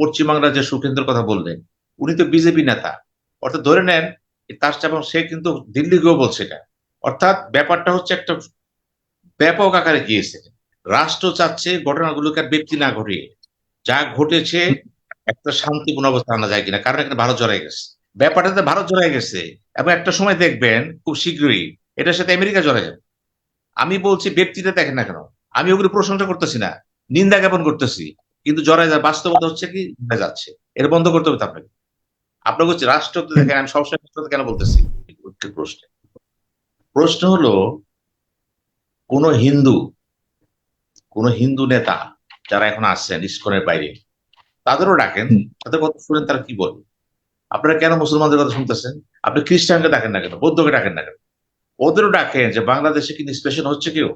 পশ্চিমবাংলার যে সুখেন্দ্রের কথা বললেন, উনি তো বিজেপি নেতা। অর্থাৎ ধরে নেন তার এবং সে কিন্তু দিল্লি গিয়েও বলছে এটা। অর্থাৎ ব্যাপারটা হচ্ছে একটা ব্যাপক আকারে গিয়েছে। রাষ্ট্র চাচ্ছে ঘটনাগুলোকে ব্যক্তি না ঘটিয়ে যা ঘটেছে, একটা শান্তিপূর্ণ অবস্থা আনা যায় কিনা, কারণ এখানে ভারত জড়াই গেছে। ব্যাপারটাতে ভারত জড়াই গেছে, এবং একটা সময় দেখবেন, খুব শীঘ্রই, এটার সাথে আমেরিকা জড়াই যাবে। আমি বলছি ব্যক্তিটা দেখেন না কেন। আমি ওগুলো প্রশংসা করতেছি না, নিন্দা জ্ঞাপন করতেছি। কিন্তু জড়াই যায় বাস্তবতা হচ্ছে কি যাচ্ছে। এটা বন্ধ করতে হবে আপনাকে। আপনাকে হচ্ছে রাষ্ট্র তো দেখেন আমি সবসময় রাষ্ট্র কেন বলতেছি? প্রশ্ন। প্রশ্ন হলো কোন হিন্দু কোন হিন্দু নেতা যারা এখন আসছেন ইস্কনের বাইরে তাদেরও ডাকেন তাদের কথা শুনেন তারা কি বলে? আপনারা কেন মুসলমানদের কথা শুনতেছেন? আপনি খ্রিস্টানকে ডাকেন না কেন? বৌদ্ধকে ডাকেন না কেন? ওদেরও ডাকেন যে বাংলাদেশে কি নিষ্পেষণ হচ্ছে কেউ?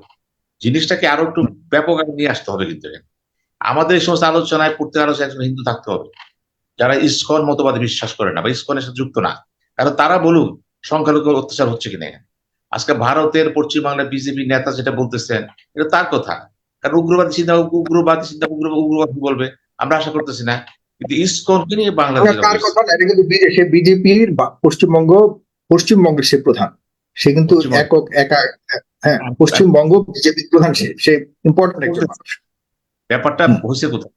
জিনিসটাকে আরও একটু ব্যাপক নিয়ে আসতে হবে কিন্তু এখানে। আমাদের এই সমস্ত আলোচনায় প্রত্যেক আলোচনায় একজন হিন্দু থাকতে হবে। যারা ইস্কন মতবাদে বিশ্বাস করে না বা ইস্কনের সাথে যুক্ত না। কারণ তারা বলুন সংখ্যালঘু অত্যাচার হচ্ছে কিনা। আজকে ভারতের পশ্চিমবাংলার বিজেপি নেতা যেটা বলতেছেন এটা তার কথা। কারণ উগ্রবাদী চিন্তা উগ্রবাদী চিন্তা উগ্র উগ্রবাদী বলবে? আমরা আশা করতেছি না। কিন্তু ইস্কনকে নিয়ে বাংলাদেশ সে বিজেপির পশ্চিমবঙ্গ পশ্চিমবঙ্গের সে প্রধান। সে কিন্তু একক একা হ্যাঁ পশ্চিমবঙ্গ বিজেপির প্রধান সে। সে ইম্পর্টেন্ট একজন মানুষ। ব্যাপারটা। হয়েছে কোথায়?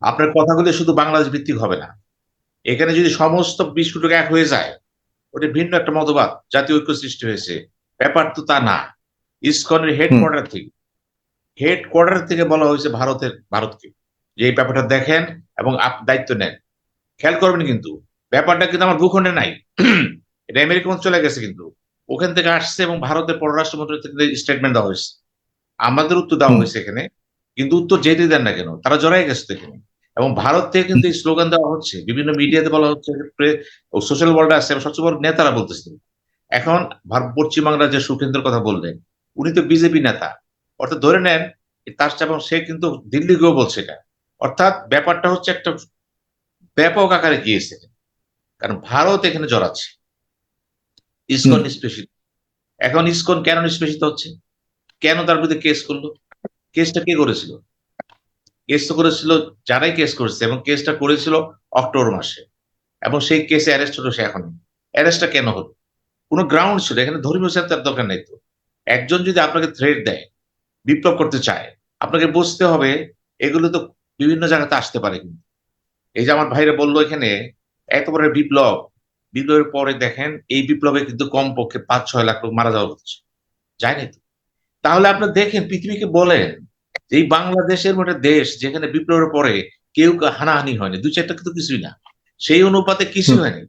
আপনার কথাগুলো শুধু বাংলাদেশ ভিত্তিক হবে না। এখানে যদি সমস্ত বিস্কুট এক হয়ে যায় ওটা ভিন্ন একটা মতবাদ জাতীয় ঐক্য সৃষ্টি হয়েছে। ব্যাপার তো তা না। ইসকনের হেডকোয়ার্টার থেকে হেডকোয়ার্টার থেকে বলা হয়েছে ভারতের ভারতকে। যে এই ব্যাপারটা দেখেন এবং আপ দায়িত্ব নেন। খেয়াল করবেন কিন্তু ব্যাপারটা কিন্তু আমার ভূখণ্ডে নাই। এটা আমেরিকা চলে গেছে কিন্তু। ওখান থেকে আসছে এবং ভারতের পররাষ্ট্রমন্ত্রী থেকে স্টেটমেন্ট দেওয়া হয়েছে। আমাদের উত্তর দেওয়া হয়েছে এখানে কিন্তু উত্তর যেতে দেন না কেন? তারা জড়াই গেছে এখানে। এবং ভারত থেকে কিন্তু এই স্লোগান দেওয়া হচ্ছে বিভিন্ন মিডিয়াতে বলা হচ্ছে সোশ্যাল ওয়ার্ল্ডে এবং সবচেয়ে বড় নেতারা বলতেছেন এখন পশ্চিমবাংলার যে সুখেন্দ্রের কথা বললেন উনি তো বিজেপি নেতা। অর্থাৎ ধরে নেন তার এবং সে কিন্তু দিল্লি গিয়েও বলছে এটা। অর্থাৎ ব্যাপারটা হচ্ছে একটা ব্যাপক আকারে গিয়েছে। কারণ ভারত এখানে জড়াচ্ছে। ইসকন নিষ্পেষিত। এখন ইসকন কেন নিষ্পেষিত হচ্ছে? কেন তার বিরুদ্ধে কেস করল? কেসটা কে করেছিল? কেস তো করেছিল, যারাই কেস করেছে, এবং কেসটা করেছিল অক্টোবর মাসে। এবং সেই কেসে অ্যারেস্ট হলো সে এখন অ্যারেস্টটা কেন হলো? কোনো গ্রাউন্ড ছিল, এখানে ধর্মীয় তার দরকার নেই তো। একজন যদি আপনাকে থ্রেট দেয়, বিপ্লব করতে চায়, আপনাকে বুঝতে হবে, এগুলো তো বিভিন্ন জায়গাতে আসতে পারে কিন্তু। এই যে আমার ভাইরা বলল এখানে, এত বড় বিপ্লব, বিপ্লবের পরে দেখেন, এই বিপ্লবে কিন্তু কমপক্ষে পাঁচ ছয় লাখ লোক মারা যাওয়া হচ্ছে। যায়নি তো। তাহলে আপনি দেখেন পৃথিবীকে বলেন যে এই বাংলাদেশের মতো দেশ যেখানে বিপ্লবের পরে কেউ হানাহানি হয়নি দু চারটা কিন্তু কিছুই না। সেই অনুপাতে কিছুই হয়নি।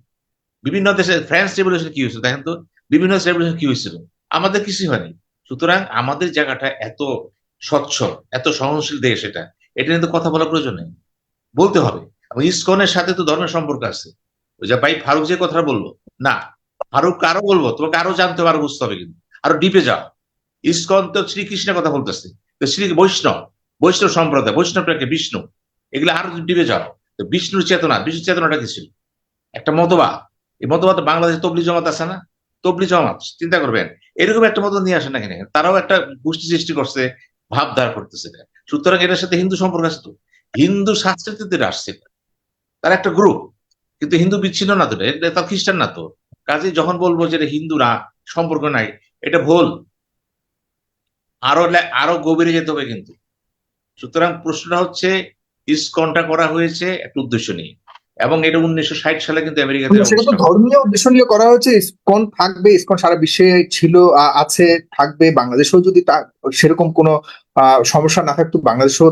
বিভিন্ন দেশে ফ্রান্স রেভলিউশন কি হয়েছিল দেখেন তো? বিভিন্ন রেভলিউশন কি হয়েছিল? আমাদের কিছুই হয়নি। সুতরাং আমাদের জায়গাটা এত স্বচ্ছ এত সহনশীল দেশ এটা এটা নিয়ে তো কথা বলার প্রয়োজন নেই। বলতে হবে। এবং ইসকনের সাথে তো ধর্মের সম্পর্ক আছে। ওই যে ভাই ফারুক যে কথাটা বলল না ফারুক কারও বলব তোমাকে আরও জানতে আরও বুঝতে হবে কিন্তু। আরও ডিপে যাও। ইসকন তো শ্রীকৃষ্ণের কথা বলতেছে। তো শ্রী বৈষ্ণব বৈষ্ণব সম্প্রদায় বৈষ্ণবটাকে বিষ্ণু। এগুলো আরও ডিবে যাও, তো বিষ্ণুর চেতনা বিষ্ণু চেতনাটা কি ছিল? একটা মতবাদ। এই মতবাদ বাংলাদেশে তবলি জমাত আছে না? তবলি জমাত, চিন্তা করবেন। এরকম একটা মত নিয়ে আসেন না এখানে তারাও একটা গোষ্ঠী সৃষ্টি করছে ভাবধারা করতেছে সুতরাং এটার সাথে হিন্দু সম্পর্ক আছে তো? হিন্দু সংস্কৃতিতে আসছে। তারা একটা গ্রুপ কিন্তু হিন্দু বিচ্ছিন্ন না তো? খ্রিস্টান না তো? কাজে যখন বলব যে এটা হিন্দু না সম্পর্ক নাই, এটা ভুল। আরও আরও গভীরে যেতে হবে কিন্তু। সুতরাং প্রশ্নটা হচ্ছে ইসকনটা করা হয়েছে? একটা উদ্দেশ্য নিয়ে। এবং এটা উনিশশো ষাট সালে কিন্তু আমেরিকাতে সেটা তো ধর্মীয় উদ্দেশ্য নিয়ে করা হয়েছে ইসকন থাকবে ইসকন সারা বিশ্বে ছিল আছে থাকবে বাংলাদেশেও যদি সেরকম কোনো সমস্যা না থাকতো বাংলাদেশেও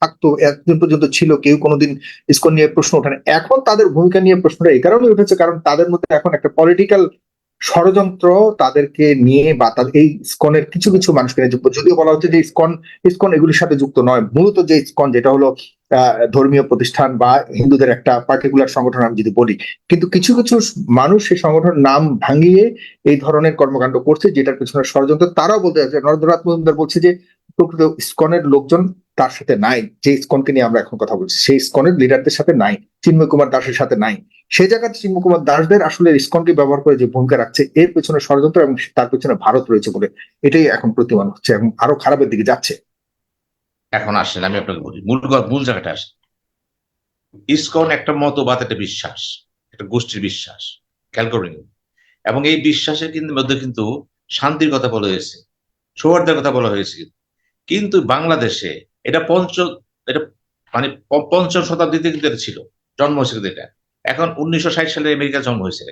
থাকতো এতদিন পর্যন্ত ছিল কেউ কোনোদিন ইসকন নিয়ে প্রশ্ন ওঠেনি। এখন তাদের ভূমিকা নিয়ে প্রশ্নটা এই কারণে উঠেছে কারণ তাদের মধ্যে এখন একটা পলিটিক্যাল ষড়যন্ত্র তাদেরকে নিয়ে বা তাদের এই ইসকনের কিছু কিছু মানুষকে নিয়ে যুক্ত। যদিও বলা হচ্ছে যে ইসকন ইসকন এগুলির সাথে যুক্ত নয়, মূলত যে ইসকন যেটা হলো ধর্মীয় প্রতিষ্ঠান বা হিন্দুদের একটা পার্টিকুলার সংগঠন আমি যদি বলি কিন্তু কিছু কিছু মানুষ সেই সংগঠনের নাম ভাঙিয়ে এই ধরনের কর্মকাণ্ড করছে, যেটার পিছনে ষড়যন্ত্র তারাও বলতে যাচ্ছে নরেন্দ্রনাথ মজুমদার বলছে যে প্রকৃত ইসকনের লোকজন তার সাথে নাই, যে ইসকনকে নিয়ে আমরা এখন কথা বলছি, সেই ইসকনের লিডারদের সাথে নাই, চিন্ময় কুমার দাসের সাথে নাই। সেই জায়গাতে চিন্ময় কুমার দাসদের আসলে ইসকনকে ব্যবহার করে যে ভূমিকা রাখছে, এর পেছনে ষড়যন্ত্র এবং তার পেছনে ভারত রয়েছে বলে এটাই এখন প্রতিমান হচ্ছে এবং আরও খারাপের দিকে যাচ্ছে। এখন আসেন, আমি আপনাকে বলি, মূল মূল জায়গাটা আসেন। ইসকন একটা মতবাদ, একটা বিশ্বাস, একটা গোষ্ঠীর বিশ্বাস খেয়াল এবং এই বিশ্বাসের কিন্তু মধ্যে কিন্তু শান্তির কথা বলা হয়েছে সৌহার্দের কথা বলা হয়েছে। কিন্তু বাংলাদেশে এটা পঞ্চ এটা মানে পঞ্চম শতাব্দীতে কিন্তু এটা ছিল জন্ম হয়েছে কিন্তু এটা। এখন উনিশশো ষাট সালে আমেরিকা জন্ম হয়েছে।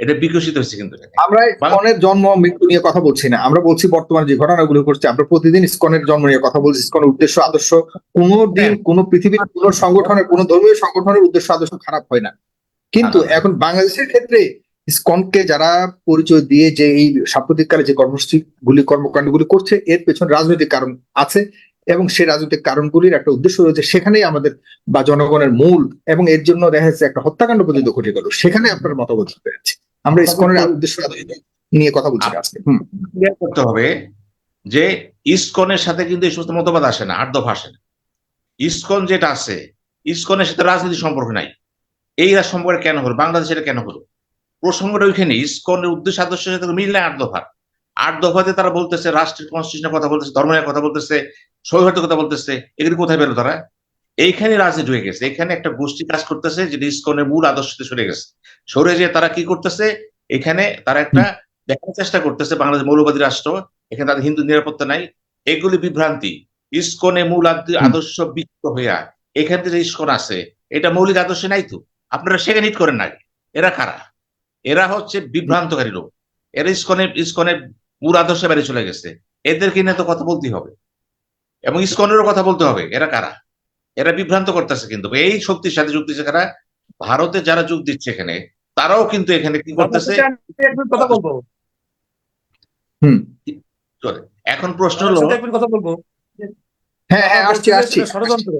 এটা বিকশিত হয়েছে কিন্তু আমরা ইসকনের জন্ম মৃত্যু নিয়ে কথা বলছি না। আমরা বলছি বর্তমানে যে ঘটনাগুলো ঘটছে আমরা প্রতিদিন ইসকনের জন্ম নিয়ে কথা বলছি। ইসকনের উদ্দেশ্য আদর্শ কোনো দিন হ্যাঁ। কোনো পৃথিবীর কোনো সংগঠনের কোনো ধর্মীয় সংগঠনের উদ্দেশ্য আদর্শ খারাপ হয় না। কিন্তু হয়। এখন বাংলাদেশের ক্ষেত্রে ইসকনকে যারা পরিচয় দিয়ে যে এই সাম্প্রতিককালে যে কর্মসূচি গুলি কর্মকাণ্ডগুলি করছে এর পেছনে রাজনৈতিক কারণ আছে। এবং সেই রাজনৈতিক কারণগুলির একটা উদ্দেশ্য রয়েছে সেখানেই আমাদের বা জনগণের মূল এবং এর জন্য দেখা যাচ্ছে একটা হত্যাকাণ্ড পর্যন্ত ঘটে গেল। সেখানে আপনার মতামত পেয়েছে আমরা ইসকনের উদ্দেশ্য নিয়ে কথা বলছি আজকে। করতে হবে যে ইসকনের সাথে কিন্তু এই সমস্ত মতবাদ আসে না আট দফা আসে না। ইসকন যেটা আছে ইসকনের সাথে রাজনীতি সম্পর্ক নাই। এই সম্পর্কে কেন হলো? বাংলাদেশে এটা কেন হলো? প্রসঙ্গটা ওইখানে ইসকনের উদ্দেশ্য আদর্শের সাথে মিল নাই আট দফার। আট দফাতে তারা বলতেছে রাষ্ট্রের কনস্টিটিউশনের কথা বলতেছে ধর্মের কথা বলতেছে সৌহার্দের কথা বলতেছে এগুলি কোথায় পেল তারা? এইখানে রাজনীতি হয়ে গেছে। এখানে একটা গোষ্ঠী কাজ করতেছে যেটা ইসকনের মূল আদর্শ থেকে সরে গেছে। সরে যেয়ে তারা কি করতেছে? এখানে তারা একটা দেখার চেষ্টা করতেছে বাংলাদেশ মৌলবাদী রাষ্ট্র এখানে তাদের হিন্দু নিরাপত্তা নাই। এগুলি বিভ্রান্তি। ইসকনে মূল আদ- আদর্শ বিকৃত হইয়া এখান থেকে ইস্কন আছে এটা মৌলিক আদর্শে নাই তো? আপনারা সেখানে হিট করেন না এরা কারা? এরা হচ্ছে বিভ্রান্তকারী লোক। এরা ইস্কনে ইসকনের মূল আদর্শে বাইরে চলে গেছে। এদেরকে নিয়ে তো কথা বলতেই হবে। এবং ইসকনেরও কথা বলতে হবে এরা কারা? এরা বিভ্রান্ত করতেছে কিন্তু। এই শক্তির সাথে যুক্ত দিচ্ছে কারা ভারতে যারা যোগ দিচ্ছে এখানে তারাও কিন্তু এখানে কি করতেছে? কথা বলব। হুম। এখন প্রশ্ন হলো কথা বলব হ্যাঁ হ্যাঁ আসছি আসছি। ষড়যন্ত্র।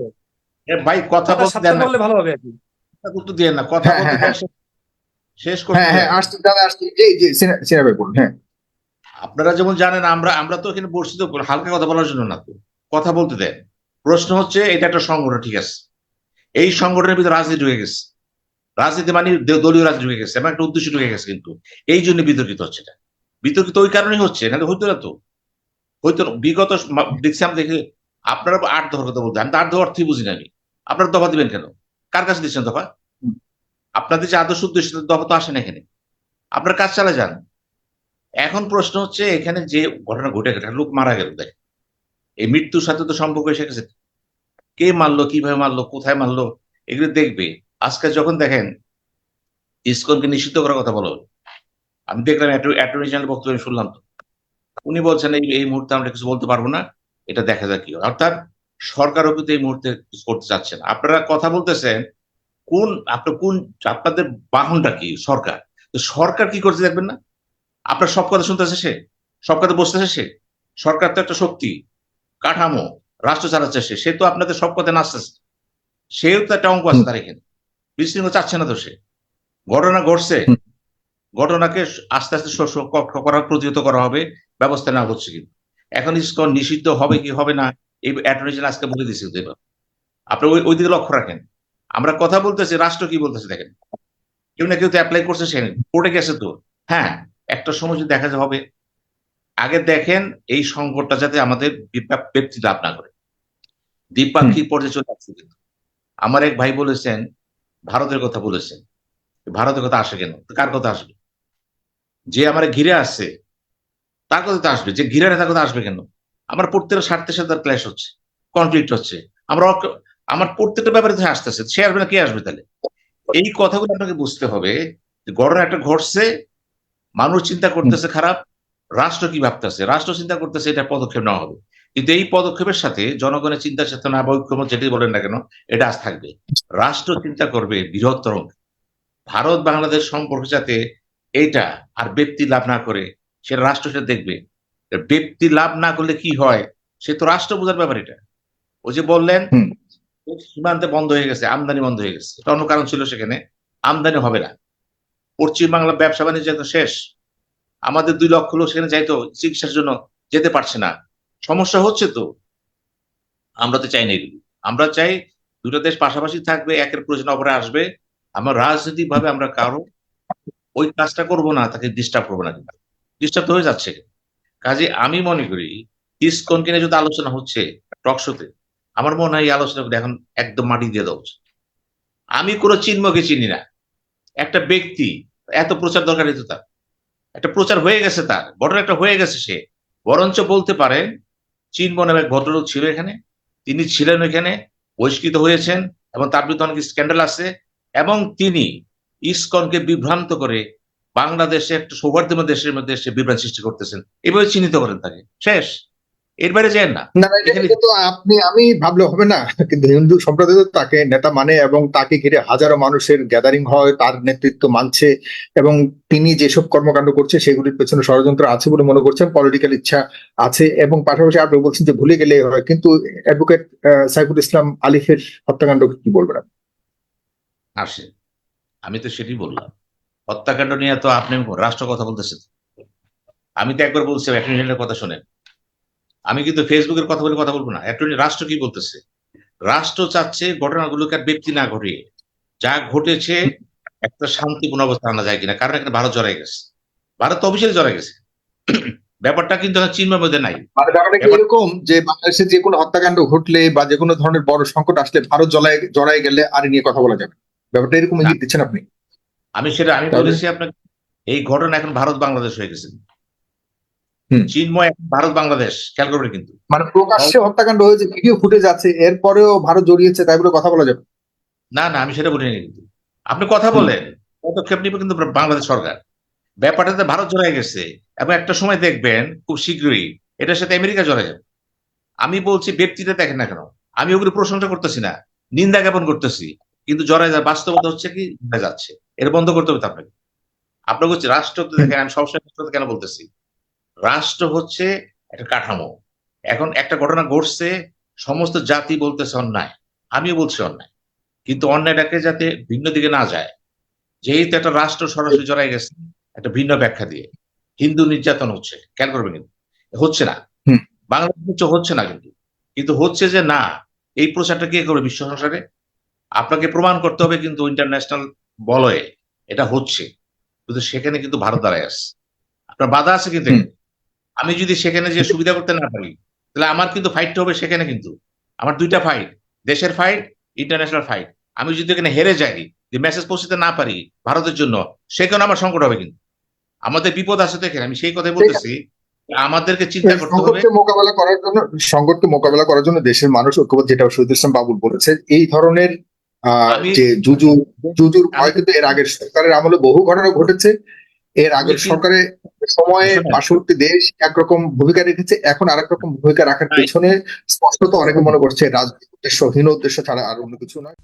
ভাই কথা বলতে দেন না। ভালো হবে আর কি। কথা দিয়ে না কথা হ্যাঁ, বলতে শেষ- শেষ করতে হ্যাঁ হ্যাঁ আসছি দাদা আসছি। জি জি সিনা সিনা ভাই বলুন হ্যাঁ। আপনারা যেমন জানেন আমরা আমরা তো এখানে বসছি তো হালকা কথা বলার জন্য না তো। কথা বলতে দেন। প্রশ্ন হচ্ছে এটা একটা সংগঠন ঠিক আছে? এই সংগঠনের ভিতরে রাজনীতি হয়ে গেছে। রাজনীতি মানে দলীয় রাজনীতি হয়ে গেছে এমন একটা উদ্দেশ্য ঢুকে গেছে কিন্তু। এই জন্য বিতর্কিত হচ্ছে এটা। বিতর্কিত ওই কারণেই হচ্ছে নাহলে হইতো না তো? হইতো না। বিগত দেখছি আমি দেখি আপনারা আট দফার কথা বলতে আমি তো আট দফা অর্থই বুঝি না আমি। আপনারা দফা দিবেন কেন? কার কাছে দিচ্ছেন দফা? আপনাদের যে আদর্শ উদ্দেশ্য দফা তো আসে না এখানে। আপনার কাজ চালা যান। এখন প্রশ্ন হচ্ছে এখানে যে ঘটনা ঘটে গেছে লোক মারা গেল দেখ এই মৃত্যুর সাথে তো সম্পর্ক এসে গেছে। কে মারলো, কীভাবে মারলো, কোথায় মারলো, এগুলো দেখবে। আজকে যখন দেখেন, ইসকনকে নিষিদ্ধ করার কথা বলো। আমি দেখলাম অ্যাটর্নি জেনারেল বক্তব্য শুনলাম তো। উনি বলছেন, এই এই মুহূর্তে আমরা কিছু বলতে পারব না। এটা দেখা যাক কি। অর্থাৎ সরকারও কিন্তু এই মুহূর্তে কিছু করতে চাচ্ছে না। আপনারা কথা বলতেছেন, কোন আপনার কোন, আপনাদের বাহনটা কি? সরকার। তো সরকার কি করছে দেখবেন না? আপনার সব কথা শুনতেছে সে? সব কথা বসতেছে সে? সরকার তো একটা শক্তি। কাঠামো রাষ্ট্র চালাচ্ছে সে সে তো আপনাদের সব কথা নাচতেছে সেও তো একটা অঙ্ক আছে তার এখানে বিশৃঙ্খলা চাচ্ছে না তো সে। ঘটনা ঘটছে। ঘটনাকে আস্তে আস্তে করা প্রতিহত করা হবে ব্যবস্থা নেওয়া হচ্ছে কিন্তু। এখন ইসকন নিষিদ্ধ হবে কি হবে না এই অ্যাটর্নি জেনারেল আজকে বলে দিচ্ছে এবার। আপনি ওই ওই দিকে লক্ষ্য রাখেন। আমরা কথা বলতেছি রাষ্ট্র কি বলতেছে দেখেন। কেউ না কেউ তো অ্যাপ্লাই করছে সে কোর্টে গেছে তো। হ্যাঁ একটা সময় যদি দেখা যায় হবে আগে দেখেন এই সংকটটা যাতে আমাদের ব্যক্তি লাভ না করে। দ্বিপাক্ষিক পর্যায়ে চলে আসছে কিন্তু। আমার এক ভাই বলেছেন ভারতের কথা বলেছেন। ভারতের কথা আসে কেন? তো কার কথা আসবে? যে আমার ঘিরে আসছে তার কথা তো আসবে। যে ঘিরে তার কথা আসবে কেন? আমার প্রত্যেকটা স্বার্থের সাথে তার ক্ল্যাশ হচ্ছে কনফ্লিক্ট হচ্ছে। আমরা আমার প্রত্যেকটা ব্যাপারে তো আসতেছে। সে আসবে না কে আসবে তাহলে? এই কথাগুলো আপনাকে বুঝতে হবে যে ঘটনা একটা ঘটছে মানুষ চিন্তা করতেছে খারাপ রাষ্ট্র কি ভাবতেছে? রাষ্ট্র চিন্তা করতেছে এটা পদক্ষেপ নেওয়া হবে। কিন্তু এই পদক্ষেপের সাথে জনগণের চিন্তা চেতনা বা ঐক্যমত যেটাই বলেন না কেন এটা আজ থাকবে। রাষ্ট্র চিন্তা করবে বৃহত্তর ভারত বাংলাদেশ সম্পর্ক যাতে এটা আর ব্যক্তি লাভ না করে সেটা রাষ্ট্র সেটা দেখবে। ব্যক্তি লাভ না করলে কি হয় সে তো রাষ্ট্র বোঝার ব্যাপার এটা। ওই যে বললেন সীমান্তে বন্ধ হয়ে গেছে আমদানি বন্ধ হয়ে গেছে। এটা অন্য কারণ ছিল সেখানে। আমদানি হবে না। পশ্চিম বাংলা ব্যবসা বাণিজ্য তো শেষ। আমাদের দুই লক্ষ লোক সেখানে যাইতো চিকিৎসার জন্য যেতে পারছে না। সমস্যা হচ্ছে তো। আমরা তো চাই না এগুলি আমরা চাই দুটো দেশ পাশাপাশি থাকবে, একের প্রয়োজন অপরে আসবে। আমরা রাজনৈতিক ভাবে আমরা কারও ওই কাজটা করব না, তাকে ডিস্টার্ব করব না ডিস্টার্ব হয়ে যাচ্ছে। কাজে আমি মনে করি ইসকনকে নিয়ে যদি আলোচনা হচ্ছে টকশোতে আমার মনে হয় এই আলোচনাগুলো এখন একদম মাটি দিয়ে দেওয়া উচিত। আমি কোনো চিহ্নকে চিনি না। একটা ব্যক্তি, এত প্রচার দরকার হতো তার। একটা প্রচার হয়ে গেছে তার, ঘটনা একটা হয়ে গেছে সে। বরঞ্চ বলতে চীন নামে এক ভদ্রলোক ছিল এখানে, তিনি ছিলেন এখানে বহিষ্কৃত হয়েছেন, এবং তার বিরুদ্ধে অনেক স্ক্যান্ডাল আছে এবং তিনি ইসকনকে বিভ্রান্ত করে বাংলাদেশে একটা সৌহার্দ্যময় দেশের মধ্যে সে বিভ্রান্ত সৃষ্টি করতেছেন। এভাবে চিহ্নিত করেন তাকে। শেষ। এর বাইরে যায় না আপনি আমি ভাবলে হবে না কিন্তু হিন্দু সম্প্রদায় তো তাকে নেতা মানে এবং তাকে ঘিরে হাজারো মানুষের গ্যাদারিং হয় তার নেতৃত্ব মানছে এবং তিনি যেসব কর্মকাণ্ড করছে সেগুলির পেছনে ষড়যন্ত্র আছে বলে মনে করছেন পলিটিক্যাল ইচ্ছা আছে এবং পাশাপাশি আপনি বলছেন যে ভুলে গেলে হয় কিন্তু অ্যাডভোকেট সাইফুল ইসলাম আলিফের হত্যাকাণ্ড কি বলবেন? আসে আমি তো সেটাই বললাম। হত্যাকাণ্ড নিয়ে তো আপনি রাষ্ট্র কথা বলতেছেন। আমি তো একবার বলছি অ্যাটর্নি কথা শোনেন। আমি কিন্তু ফেসবুকের কথা বলে কথা বলব না। অ্যাটর্নি রাষ্ট্র কি বলতেছে? রাষ্ট্র চাচ্ছে ঘটনাগুলোকে আর ব্যক্তি না ঘটিয়ে। যা ঘটেছে একটা শান্তিপূর্ণ অবস্থা আনা যায় কিনা? কারণ এখানে ভারত জড়াই গেছে। ভারত তো অফিসিয়ালি জড়াই গেছে। ব্যাপারটা কিন্তু চিহ্নের মধ্যে নাই। মানে এরকম যে বাংলাদেশে যে কোনো হত্যাকাণ্ড ঘটলে বা যে কোনো ধরনের বড় সংকট আসলে ভারত জড়ায় জড়াই গেলে আর নিয়ে কথা বলা যাবে ব্যাপারটা এরকম ইঙ্গিত দিচ্ছেন আপনি। আমি সেটা আমি বলেছি আপনাকে এই ঘটনা এখন ভারত বাংলাদেশ হয়ে গেছে। চিন্ময় ভারত বাংলাদেশ খেয়াল করবেন কিন্তু। মানে প্রকাশ্যে হত্যাকাণ্ড হয়েছে ভিডিও ফুটেজ আছে এরপরেও ভারত জড়িয়েছে তাই বলে কথা বলা যাবে না? না আমি সেটা বলিনি কিন্তু। আপনি কথা বলেন পদক্ষেপ নিবে কিন্তু বাংলাদেশ সরকার। ব্যাপারটাতে ভারত জড়াই গেছে এবং একটা সময় দেখবেন খুব শীঘ্রই এটার সাথে আমেরিকা জড়াই যাবে। আমি বলছি ব্যক্তিটা দেখেন না কেন? আমি ওগুলো প্রশংসা করতেছি না নিন্দা জ্ঞাপন করতেছি কিন্তু জড়াই যায় বাস্তবতা হচ্ছে কি? যাচ্ছে। এটা বন্ধ করতে হবে তো আপনাকে। আপনাকে হচ্ছে রাষ্ট্র তো দেখেন আমি সবসময় রাষ্ট্র কেন বলতেছি? রাষ্ট্র হচ্ছে একটা কাঠামো। এখন একটা ঘটনা ঘটছে সমস্ত জাতি বলতেছে অন্যায়। আমিও বলছি অন্যায়। কিন্তু অন্যায়টাকে যাতে ভিন্ন দিকে না যায়। যেহেতু একটা রাষ্ট্র সরাসরি জড়াই গেছে একটা ভিন্ন ব্যাখ্যা দিয়ে। হিন্দু নির্যাতন হচ্ছে। খেয়াল করবেন কিন্তু। হচ্ছে না। বাংলাদেশ হচ্ছে না কিন্তু। কিন্তু হচ্ছে যে না এই প্রচারটা কে করবে বিশ্ব সংসারে? আপনাকে প্রমাণ করতে হবে কিন্তু ইন্টারন্যাশনাল বলয়ে এটা হচ্ছে। কিন্তু সেখানে কিন্তু ভারত দাঁড়ায় আসছে আপনার বাধা আছে কিন্তু। আমি যদি সেখানে যে সুবিধা করতে না পারি তাহলে আমার কিন্তু ফাইটটা হবে সেখানে কিন্তু। আমার দুইটা ফাইট দেশের ফাইট ইন্টারন্যাশনাল ফাইট আমি যদি এখানে হেরে যাই যে মেসেজ পৌঁছতে না পারি ভারতের জন্য সেখানে আমার সংকট হবে কিন্তু। আমাদের বিপদ আছে তো এখানে আমি সেই কথাই বলতেছি। আমাদেরকে চিন্তা করতে হবে। মোকাবেলা করার জন্য সংকটকে মোকাবেলা করার জন্য দেশের মানুষ ঐক্যবদ্ধ যেটা শহীদ ইসলাম বাবুল বলেছে এই ধরনের যে জুজু জুজুর ভয় কিন্তু এর আগের সরকারের আমলে বহু ঘটনা ঘটেছে। এর আগে সরকারে সরকারের সময়ে বাষট্টি পার্শ্ববর্তী দেশ একরকম ভূমিকা রেখেছে এখন আরেক রকম ভূমিকা রাখার. পেছনে স্পষ্টত অনেকে মনে করছে রাজনৈতিক উদ্দেশ্য হীন উদ্দেশ্য ছাড়া আর অন্য কিছু নয়